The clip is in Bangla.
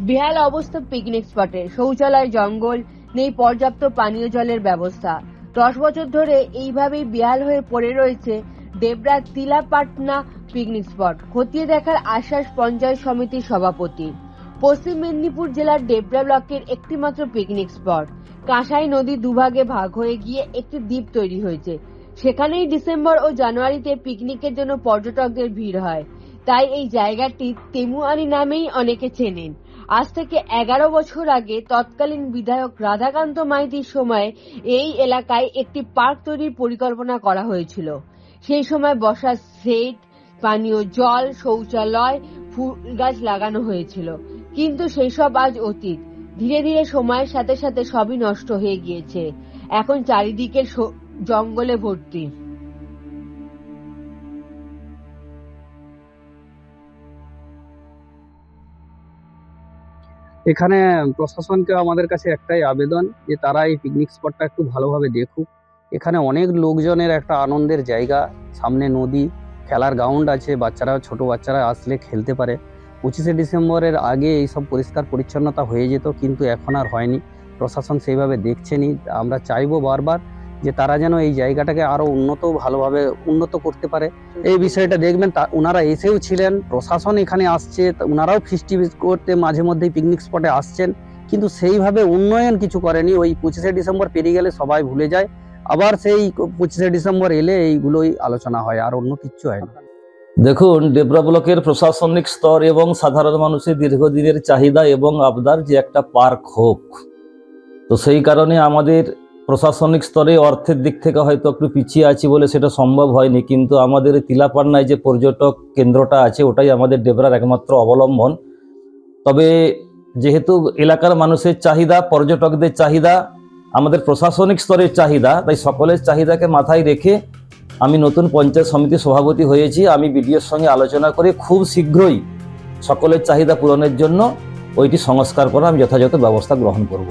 বেহাল অবস্থা পিকনিক স্পটে শৌচালয়, জঙ্গল, নেই পর্যাপ্ত পানীয় জলের ব্যবস্থা। দশ বছর ধরে এইভাবেই বেহাল হয়ে পড়ে রয়েছে দেবরাজ তিলাপাটনা পিকনিক স্পট খতিয়ে দেখার আশ্বাস পঞ্চায়েত সমিতির সভাপতি। পশ্চিম মেদিনীপুর জেলার ডেবরা ব্লকের একটিমাত্র পিকনিক স্পট কাঁসাই নদী দুভাগে ভাগ হয়ে গিয়ে একটি দ্বীপ তৈরি হয়েছে। সেখানেই ডিসেম্বর ও জানুয়ারিতে পিকনিকের জন্য পর্যটকদের ভিড় হয়। তাই এই জায়গাটি তেমুয়ানি নামেই অনেকে চেনেন। আজ থেকে এগারো বছর আগে তৎকালীন বিধায়ক রাধাকান্ত মাইতির সময় এই এলাকায় একটি পার্ক তৈরির পরিকল্পনা করা হয়েছিল। সেই সময় বসার সেট, পানীয় জল, শৌচালয় ফুল গাছ লাগানো হয়েছিল। কিন্তু সেই সব আজ অতীত। ধীরে ধীরে সময়ের সাথে সাথে সবই নষ্ট হয়ে গিয়েছে। এখন চারিদিকে জঙ্গলে ভর্তি। এখানে প্রশাসনকে আমাদের কাছে একটাই আবেদন যে তারা এই পিকনিক স্পটটা একটু ভালোভাবে দেখুক। এখানে অনেক লোকজনের একটা আনন্দের জায়গা। সামনে নদী, খেলার গ্রাউন্ড আছে বাচ্চারা ছোট বাচ্চারা আসলে খেলতে পারে। পঁচিশে ডিসেম্বরের আগে এইসব পরিষ্কার পরিচ্ছন্নতা হয়ে যেত, কিন্তু এখন আর হয়নি। প্রশাসন সেইভাবে দেখছেনি আমরা চাইব বারবার যে তারা যেন এই জায়গাটাকে আরও উন্নত ভালোভাবে উন্নত করতে পারে। এই বিষয়টা দেখবেন তা ওনারা এসেও ছিলেন, প্রশাসন এখানে আসছে ওনারাও ফিস্টি করতে মাঝে মধ্যেই পিকনিক স্পটে আসছেন। কিন্তু সেইভাবে উন্নয়ন কিছু করেনি। ওই পঁচিশে ডিসেম্বর পেরিয়ে গেলে সবাই ভুলে যায়। আবার সেই পঁচিশে ডিসেম্বর এলে এইগুলোই আলোচনা হয়, আর অন্য কিচ্ছু হয় না। দেখুন, ডেবরা ব্লকের প্রশাসনিক স্তর এবং সাধারণ মানুষের দীর্ঘদিনের চাহিদা এবং আবদার যে একটা পার্ক হোক। তো সেই কারণে আমাদের প্রশাসনিক স্তরে অর্থের দিক থেকে হয়তো একটু পিছিয়ে আছি বলে সেটা সম্ভব হয়নি, কিন্তু আমাদের তিলাপান্নায় যে পর্যটক কেন্দ্রটা আছে ওটাই আমাদের ডেবরার একমাত্র অবলম্বন। তবে যেহেতু এলাকার মানুষের চাহিদা, পর্যটকদের চাহিদা, আমাদের প্রশাসনিক স্তরের চাহিদা, তাই সকলের চাহিদাকে মাথায় রেখে আমি নতুন পঞ্চায়েত সমিতির সভাপতি হয়েছি। আমি বিডিওর সঙ্গে আলোচনা করে খুব শীঘ্রই সকলের চাহিদা পূরণের জন্য ওইটি সংস্কার করা আমি যথাযথ ব্যবস্থা গ্রহণ করব।